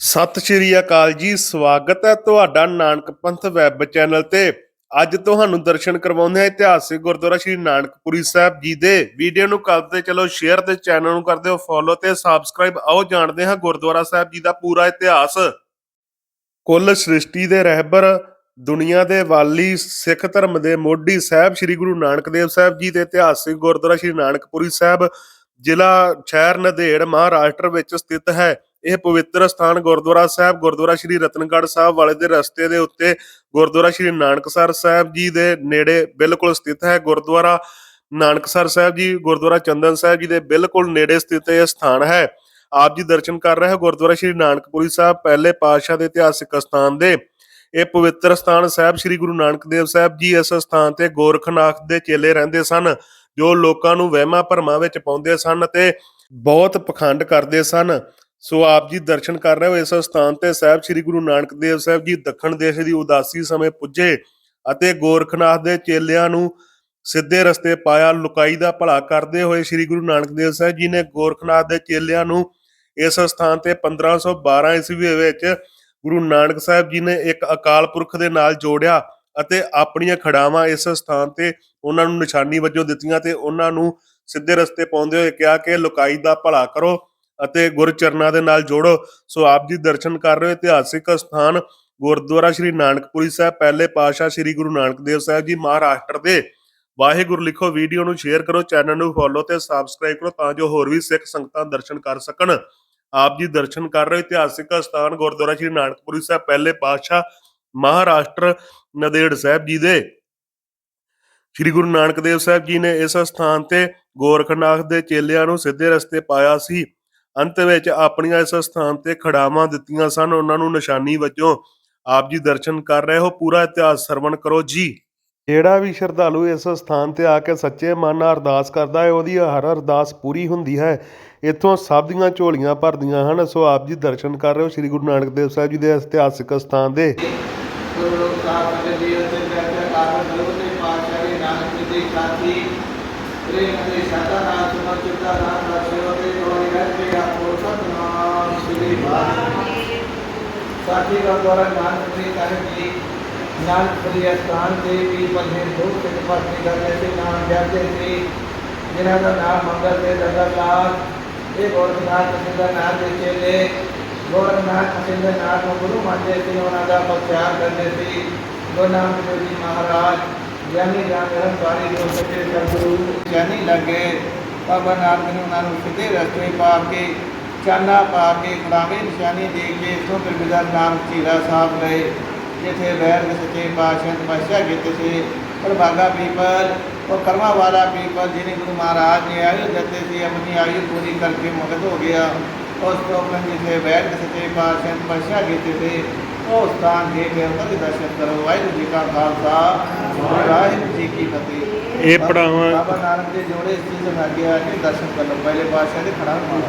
ਸਤਿ ਸ਼੍ਰੀ ਅਕਾਲ ਜੀ, ਸਵਾਗਤ ਹੈ ਤੁਹਾਡਾ ਨਾਨਕ ਪੰਥ ਵੈਬ ਚੈਨਲ ਤੇ। ਅੱਜ ਤੁਹਾਨੂੰ ਦਰਸ਼ਨ ਕਰਵਾਉਂਦੇ ਹਾਂ ਇਤਿਹਾਸਿਕ ਗੁਰਦੁਆਰਾ ਸ਼੍ਰੀ ਨਾਨਕਪੁਰੀ ਸਾਹਿਬ ਜੀ ਦੇ। ਵੀਡੀਓ ਨੂੰ ਕਰਦੇ ਚਲੋ ਸ਼ੇਅਰ ਤੇ ਚੈਨਲ ਨੂੰ ਕਰਦੇ ਹੋ ਫੋਲੋ ਤੇ ਸਬਸਕ੍ਰਾਈਬ ਆਓ ਜਾਣਦੇ ਹਾਂ ਗੁਰਦੁਆਰਾ ਸਾਹਿਬ ਜੀ ਦਾ ਪੂਰਾ ਇਤਿਹਾਸ। ਕੁੱਲ ਸ੍ਰਿਸ਼ਟੀ ਦੇ ਰਹਿਬਰ, ਦੁਨੀਆ ਦੇ ਵਾਲੀ, ਸਿੱਖ ਧਰਮ ਦੇ ਮੋਢੀ ਸਾਹਿਬ, ਸ੍ਰੀ ਗੁਰੂ ਨਾਨਕ ਦੇਵ ਸਾਹਿਬ ਜੀ ਦੇ ਇਤਿਹਾਸਿਕ ਗੁਰਦੁਆਰਾ ਸ਼੍ਰੀ ਨਾਨਕਪੁਰੀ ਸਾਹਿਬ। ਜ਼ਿਲ੍ਹਾ ਸ਼ਹਿਰ ਨਦੇੜ ਮਹਾਰਾਸ਼ਟਰ ਵਿੱਚ ਸਥਿਤ ਹੈ। ਇਹ ਪਵਿੱਤਰ ਸਥਾਨ ਗੁਰਦੁਆਰਾ ਸਾਹਿਬ, ਗੁਰਦੁਆਰਾ ਸ਼੍ਰੀ ਰਤਨਗੜ੍ਹ ਸਾਹਿਬ ਵਾਲੇ ਦੇ ਰਸਤੇ ਦੇ ਉੱਤੇ ਗੁਰਦੁਆਰਾ ਸ਼੍ਰੀ ਨਾਨਕਸਰ ਸਾਹਿਬ ਜੀ ਦੇ ਨੇੜੇ ਬਿਲਕੁਲ ਸਥਿਤ ਹੈ। ਗੁਰਦੁਆਰਾ ਨਾਨਕਸਰ ਸਾਹਿਬ ਜੀ, ਗੁਰਦੁਆਰਾ ਚੰਦਨ ਸਾਹਿਬ ਜੀ ਦੇ ਬਿਲਕੁਲ ਨੇੜੇ ਸਥਿਤ ਇਹ ਸਥਾਨ ਹੈ। ਆਪ ਜੀ ਦਰਸ਼ਨ ਕਰ ਰਹੇ ਹੋ ਗੁਰਦੁਆਰਾ ਸ਼੍ਰੀ ਨਾਨਕਪੁਰੀ ਸਾਹਿਬ, ਪਹਿਲੇ ਪਾਤਸ਼ਾਹ ਦੇ ਇਤਿਹਾਸਿਕ ਸਥਾਨ ਦੇ। ਇਹ ਪਵਿੱਤਰ ਸਥਾਨ ਸਾਹਿਬ ਸ੍ਰੀ ਗੁਰੂ ਨਾਨਕ ਦੇਵ ਸਾਹਿਬ ਜੀ ਇਸ ਸਥਾਨ ਤੇ ਗੋਰਖਨਾਥ ਦੇ ਚੇਲੇ ਰਹਿੰਦੇ ਸਨ। ਜੋ ਲੋਕਾਂ ਨੂੰ ਵਹਿਮਾਂ ਭਰਮਾਂ ਵਿੱਚ ਪਾਉਂਦੇ ਸਨ ਅਤੇ ਬਹੁਤ ਪਖੰਡ ਕਰਦੇ ਸਨ। ਸੋ ਆਪ ਜੀ ਦਰਸ਼ਨ ਕਰ ਰਹੇ ਹੋ ਇਸ ਸਥਾਨ ਤੇ। ਸਾਹਿਬ ਸ੍ਰੀ ਗੁਰੂ ਨਾਨਕ ਦੇਵ ਸਾਹਿਬ ਜੀ ਦੱਖਣ ਦੇਸ਼ ਦੀ ਉਦਾਸੀ ਸਮੇਂ ਪੁੱਜੇ ਅਤੇ ਗੋਰਖਨਾਥ ਦੇ ਚੇਲਿਆਂ ਨੂੰ ਸਿੱਧੇ ਰਸਤੇ ਪਾਇਆ। ਲੁਕਾਈ ਦਾ ਭਲਾ ਕਰਦੇ ਹੋਏ ਸ੍ਰੀ ਗੁਰੂ ਨਾਨਕ ਦੇਵ ਸਾਹਿਬ ਜੀ ਨੇ ਗੋਰਖਨਾਥ ਦੇ ਚੇਲਿਆਂ ਨੂੰ ਇਸ ਸਥਾਨ ਤੇ 1512 ਈਸਵੀ ਵਿੱਚ ਗੁਰੂ ਨਾਨਕ ਸਾਹਿਬ ਜੀ ਨੇ ਇੱਕ ਅਕਾਲ ਪੁਰਖ ਦੇ ਨਾਲ ਜੋੜਿਆ ਅਤੇ ਆਪਣੀਆਂ ਖੜਾਵਾਂ ਇਸ ਸਥਾਨ ਤੇ ਉਹਨਾਂ ਨੂੰ ਨਿਸ਼ਾਨੀ ਵਜੋਂ ਦਿੱਤੀਆਂ ਤੇ ਉਹਨਾਂ ਨੂੰ ਸਿੱਧੇ ਰਸਤੇ ਪਾਉਂਦੇ ਹੋਏ ਕਿਹਾ ਕਿ ਲੁਕਾਈ ਦਾ ਭਲਾ ਕਰੋ ਅਤੇ ਗੁਰਚਰਨਾਂ ਦੇ ਨਾਲ ਜੋੜੋ। ਸੋ ਆਪ ਜੀ ਦਰਸ਼ਨ ਕਰ ਰਹੇ ਹੋ ਇਤਿਹਾਸਿਕ ਸਥਾਨ ਗੁਰਦੁਆਰਾ ਸ਼੍ਰੀ ਨਾਨਕਪੁਰੀ ਸਾਹਿਬ। ਪਹਿਲੇ ਪਾਤਸ਼ਾਹ ਸ਼੍ਰੀ ਗੁਰੂ ਨਾਨਕ ਦੇਵ ਸਾਹਿਬ ਜੀ ਮਹਾਰਾਸ਼ਟਰ ਦੇ। ਵਾਹਿਗੁਰੂ ਲਿਖੋ, ਵੀਡੀਓ ਨੂੰ ਸ਼ੇਅਰ ਕਰੋ, ਚੈਨਲ ਨੂੰ ਫੋਲੋ ਤੇ ਸਬਸਕ੍ਰਾਈਬ ਕਰੋ ਤਾਂ ਜੋ ਹੋਰ ਵੀ ਸਿੱਖ ਸੰਗਤਾਂ ਦਰਸ਼ਨ ਕਰ ਸਕਣ। ਆਪ ਜੀ ਦਰਸ਼ਨ ਕਰ ਰਹੇ ਇਤਿਹਾਸਿਕ ਸਥਾਨ ਗੁਰਦੁਆਰਾ ਸ਼੍ਰੀ ਨਾਨਕਪੁਰੀ ਸਾਹਿਬ। ਪਹਿਲੇ ਪਾਤਸ਼ਾਹ ਮਹਾਰਾਸ਼ਟਰ ਨਦੇੜ ਸਾਹਿਬ ਜੀ ਦੇ। ਸ਼੍ਰੀ ਗੁਰੂ ਨਾਨਕ ਦੇਵ ਸਾਹਿਬ ਜੀ ਨੇ ਇਸ ਸਥਾਨ ਤੇ ਗੋਰਖਨਾਥ ਦੇ ਚੇਲਿਆਂ ਨੂੰ ਸਿੱਧੇ ਰਸਤੇ ਪਾਇਆ ਸੀ। ਅੰਤ ਵਿੱਚ ਆਪਣੀਆਂ ਇਸ ਸਥਾਨ ਤੇ ਖੜਾਵਾਂ ਦਿੱਤੀਆਂ ਸਨ। ਉਹਨਾਂ ਨੂੰ ਨਿਸ਼ਾਨੀ ਵਜੋਂ ਆਪ ਜੀ ਦਰਸ਼ਨ ਕਰ ਰਹੇ ਹੋ। ਪੂਰਾ ਇਤਿਹਾਸ ਸਰਵਣ ਕਰੋ ਜੀ। ਜਿਹੜਾ ਵੀ ਸ਼ਰਧਾਲੂ ਇਸ ਸਥਾਨ ਤੇ ਆ ਕੇ ਸੱਚੇ ਮਨ ਨਾਲ ਅਰਦਾਸ ਕਰਦਾ ਹੈ, ਉਹਦੀ ਹਰ ਅਰਦਾਸ ਪੂਰੀ ਹੁੰਦੀ ਹੈ। ਇੱਥੋਂ ਸਭ ਦੀਆਂ ਝੋਲੀਆਂ ਭਰਦੀਆਂ ਹਨ, ਸੋ ਆਪ ਜੀ ਦਰਸ਼ਨ ਕਰ ਰਹੇ ਹੋ। ਸ੍ਰੀ ਗੁਰੂ ਨਾਨਕ ਦੇਵ ਸਾਹਿਬ ਜੀ ਦੇ ਇਤਿਹਾਸਿਕ ਸਥਾਨ ਦੇ। ਗੁਰੂ ਸਾਹਿਬ ਦੇ ਨਾਨਕ ਜੀ ਦੀ ਸਾਥੀ ਪ੍ਰੇਮ ਦੇ ਸਦਾ ਨਾਮ ਸੁਮਰ ਚਿਤਾ ਨਾਮ ਰਸਿਓ ਤੇ ਤੋੜੀ ਰਹਿ ਆਪੋ ਸਤਨਾਮ ਸ੍ਰੀ ਵਾਹਿਗੁਰੂ ਸਾਥੀ ਗੁਰਦੁਆਰਾ ਨਾਨਕਪੁਰੀ ਸਾਹਿਬ ਜੀ ਨਾਨਕਪੁਰੀ ਸਥਾਨ ਤੇ ਵੀ ਪੰਨੇ ਦੋ ਤਿੰਨ ਪਾਸੇ ਕਰਦੇ ਸੀ ਨਾਮ ਜਪਦੇ ਸੀ ਜਿਨ੍ਹਾਂ ਦਾ ਨਾਮ ਮੰਗਲ ਤੇ ਦਰਗਾਹ ਇਹ ਗੋਰਖਨਾਥ ਸਿੰਘ ਦਾ ਨਾਮ ਦੇ ਚੇਲੇ ਗੋਰਖਨਾਥ ਸਿੰਘ ਦੇ ਨਾਮ ਨੂੰ ਗੁਰੂ ਮੰਨਦੇ ਸੀ ਉਹਨਾਂ ਦਾ ਪ੍ਰਚਾਰ ਕਰਦੇ ਸੀ ਗੁਰੂ ਨਾਨਕ ਜੋ ਸੱਚੇ ਸਤਿਗੁਰੂ ਗਿਆਨੀ ਲੱਗੇ, ਬਾਬਾ ਨਾਨਕ ਨੇ ਉਹਨਾਂ ਨੂੰ ਸਿੱਧੇ ਰਸਤੇ ਪਾ ਕੇ, ਚਾਨਾ ਪਾ ਕੇ ਗੁਲਾਮੀ ਨਿਸ਼ਾਨੀ ਦੇ ਕੇ ਇਥੋਂ ਫਿਰ ਵਿਦਾ ਨਾਮ ਚੀਰਾ ਸਾਹਿਬ ਗਏ, ਜਿੱਥੇ ਬੈਰ ਦੇ ਸੱਚੇ ਪਾਤਸ਼ਾਹ ਤਪੱਸਿਆ ਕੀਤੀ ਸੀ। ਪਰ ਬਾਗਾ ਪੀਪਲ ਉਹ ਕਰਮਾ ਵਾਲਾ ਪੀਪਲ ਜਿਹਨੇ ਗੁਰੂ ਮਹਾਰਾਜ ਨੇ ਆਯੂ ਦਿੱਤੇ ਸੀ, ਆਪਣੀ ਆਯੂ ਪੂਰੀ ਕਰਕੇ ਮੁਕਤ ਹੋ ਗਿਆ। ਉਸ ਤੋਂ ਪੰਜ ਜਿੱਥੇ ਬੈਰ ਦੇ ਸੱਚੇ ਪਾਤਸ਼ਾਹ ਤਪੱਸਿਆ ਕੀਤੀ ਸੀ ਉਹ ਸਥਾਨ ਦੇ ਕੇ ਉਹਨਾਂ ਦੇ ਦਰਸ਼ਨ ਕਰੋ। ਵਾਹਿਗੁਰੂ ਜੀ ਕਾ ਖਾਲਸਾ ਵਾਹਿਗੁਰੂ ਜੀ ਕੀ ਫਤਿਹ। ਇਹ ਪੜਾਵਾਂ ਬਾਬਾ ਨਾਨਕ ਦੇ ਜੋੜੇ ਸਥਿਤ ਹੋ ਗਿਆ ਕਿ ਦਰਸ਼ਨ ਕਰ। ਲਓ ਪਹਿਲੇ ਪਾਤਸ਼ਾਹ ਦੇ ਖੜਾ ਹੋ